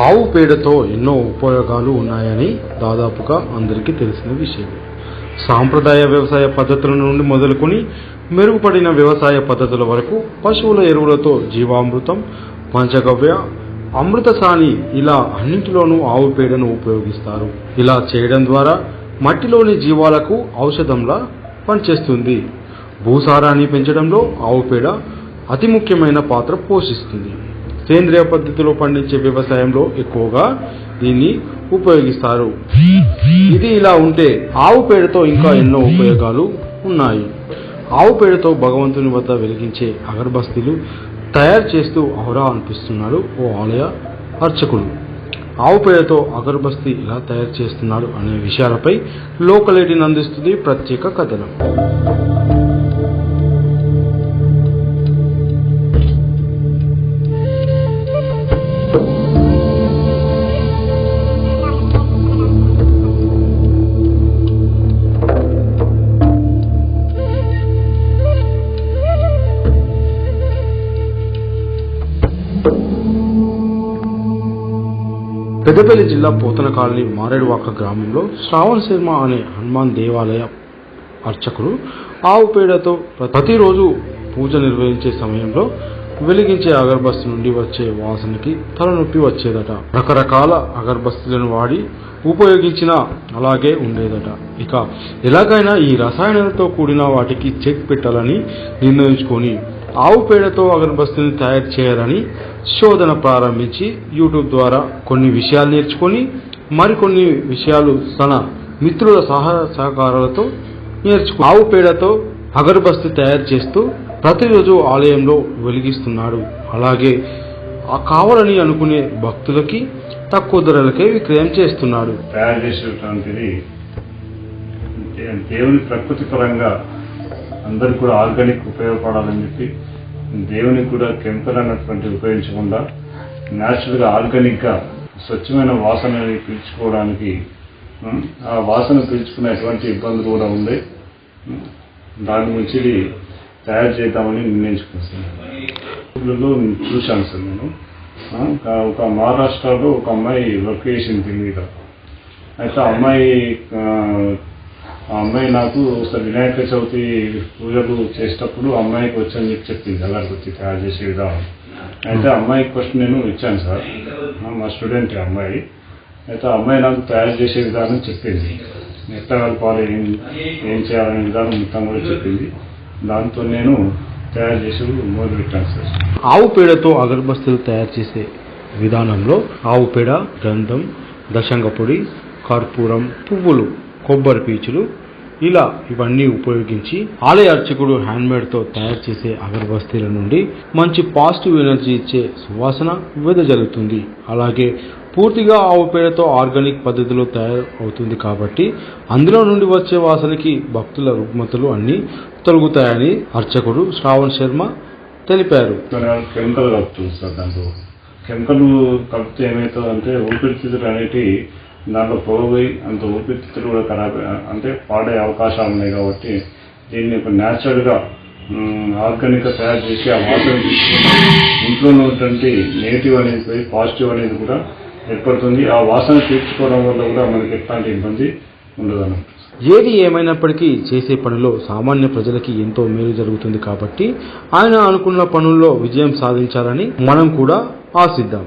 ఆవు పేడతో ఎన్నో ఉపయోగాలు ఉన్నాయని దాదాపుగా అందరికీ తెలిసిన విషయం. సాంప్రదాయ వ్యవసాయ పద్ధతుల నుండి మొదలుకొని మెరుగుపడిన వ్యవసాయ పద్ధతుల వరకు పశువుల ఎరువులతో జీవామృతం పంచగవ్య అమృతసాని ఇలా అన్నింటిలోనూ ఆవు పేడను ఉపయోగిస్తారు. ఇలా చేయడం ద్వారా మట్టిలోని జీవాలకు ఔషధంలా పనిచేస్తుంది. భూసారాన్ని పెంచడంలో ఆవు పేడ అతి ముఖ్యమైన పాత్ర పోషిస్తుంది. సేంద్రియ పద్ధతిలో పండించే వ్యవసాయంలో ఎక్కువగా దీన్ని ఉపయోగిస్తారు. ఇది ఇలా ఉంటే ఆవు పేడతో ఇంకా ఎన్నో ఉపయోగాలు ఉన్నాయి. ఆవు పేడతో భగవంతుని వద్ద వెలిగించే అగరబస్తీలు తయారు చేస్తూ ఔరా అనిపిస్తున్నాడు ఓ ఆలయ అర్చకుడు. ఆవు పేడతో అగరబస్తీ ఎలా తయారు చేస్తున్నాడు అనే విషయాలపై లోకలేటిని అందిస్తుంది ప్రత్యేక కథనం. పెద్దపల్లి జిల్లా పోతన కాలనీ మారేడువాక గ్రామంలో శ్రావణ్ శర్మ అనే హనుమాన్ దేవాలయ అర్చకుడు ఆవు పేడతో ప్రతిరోజు పూజ నిర్వహించే సమయంలో వెలిగించే అగర్బస్తి నుండి వచ్చే వాసనకి తలనొప్పి వచ్చేదట. రకరకాల అగర్బస్తులను వాడి ఉపయోగించిన అలాగే ఉండేదట. ఇక ఎలాగైనా ఈ రసాయనాలతో కూడిన వాటికి చెక్ పెట్టాలని నిర్ణయించుకొని ఆవు పేడతో అగరబస్తీని తయారు చేయాలని శోధన ప్రారంభించి యూట్యూబ్ ద్వారా కొన్ని విషయాలు నేర్చుకొని మరికొన్ని విషయాలు తన మిత్రుల సహాయ సహకారాలతో నేర్చుకు ఆవు పేడతో అగరబస్తీ తయారు చేస్తూ ప్రతిరోజు ఆలయంలో వెలిగిస్తున్నాడు. అలాగే ఆ కావాలని అనుకునే భక్తులకి తక్కువ ధరలకే విక్రయం చేస్తున్నాడు. తయారు చేసేటువంటిది దేవుని ప్రకృతి పరంగా అందరికి కూడా ఆర్గానిక్ ఉపయోగపడాలని చెప్పి దేవునికి కూడా కెమికల్ అన్నటువంటి ఉపయోగించకుండా న్యాచురల్గా ఆర్గానిక్గా స్వచ్ఛమైన వాసనని పీల్చుకోవడానికి ఆ వాసన పీల్చుకునేటువంటి ఇబ్బందులు కూడా ఉంది దాని గురించి తయారు చేద్దామని నిర్ణయించుకున్నాను. చూశాను సార్ నేను. ఒక మహారాష్ట్రలో ఒక అమ్మాయి వర్క్ చేసింది దీని మీద అయితే ఆ అమ్మాయి ఆ, అమ్మాయి నాకు ఒకసారి వినాయక చవితి పూజలు చేసేటప్పుడు అమ్మాయికి వచ్చని చెప్పి చెప్పింది అక్కడికి వచ్చి తయారు చేసే విధానం. అయితే అమ్మాయికి అమ్మాయి క్వశ్చన్ నేను ఇచ్చాను సార్. మా స్టూడెంట్ అమ్మాయి. అయితే అమ్మాయి నాకు తయారు చేసే విధానం చెప్పింది. ఎట్లా కలపాలి ఏం ఏం చేయాలనే విధానం మొత్తం కూడా చెప్పింది. దాంతో నేను తయారు చేసి మొదలు పెట్టాను సార్. ఆవు పేడతో అగరబస్తీలు తయారు చేసే విధానంలో ఆవు పేడ గంధం దశంగ పొడి కర్పూరం పువ్వులు కొబ్బరి పీచులు ఇలా ఇవన్నీ ఉపయోగించి ఆలయ అర్చకుడు హ్యాండ్మేడ్తో తయారు చేసే అగరబస్తీల నుండి మంచి పాజిటివ్ ఎనర్జీ ఇచ్చే సువాసన వెదజల్లుతుంది అలాగే పూర్తిగా ఆవు పేడతో ఆర్గానిక్ పద్ధతిలో తయారు అవుతుంది కాబట్టి అందులో నుండి వచ్చే వాసనకి భక్తుల రుగ్మతలు అన్నీ తొలగుతాయని అర్చకుడు శ్రావణ్ శర్మ తెలిపారు. కెమికల్ కలుపుతుంది సార్ దాంట్లో. కెమికల్ కలిపితే ఏమవుతుందంటే ఊపిరితిత్తులు అనేటి దాంట్లో పోయి అంత ఊపిరితిత్తులు కూడా ఖరాబ్ అంటే పాడే అవకాశాలు ఉన్నాయి కాబట్టి దీన్ని ఒక న్యాచురల్గా ఆర్గానిక్గా తయారు చేసి ఆ వాసన ఇంట్లో ఉన్నటువంటి నెగిటివ్ అనేది పోయి పాజిటివ్ అనేది కూడా ఏర్పడుతుంది. ఆ వాసన తీర్చుకోవడం వల్ల కూడా మనకి ఎట్లాంటి ఇబ్బంది ఉండదు ఏది ఏమైనప్పటికీ చేసే పనిలో సామాన్య ప్రజలకి ఎంతో మేలు జరుగుతుంది కాబట్టి ఆయన అనుకున్న పనుల్లో విజయం సాధించాలని మనం కూడా ఆశిద్దాం.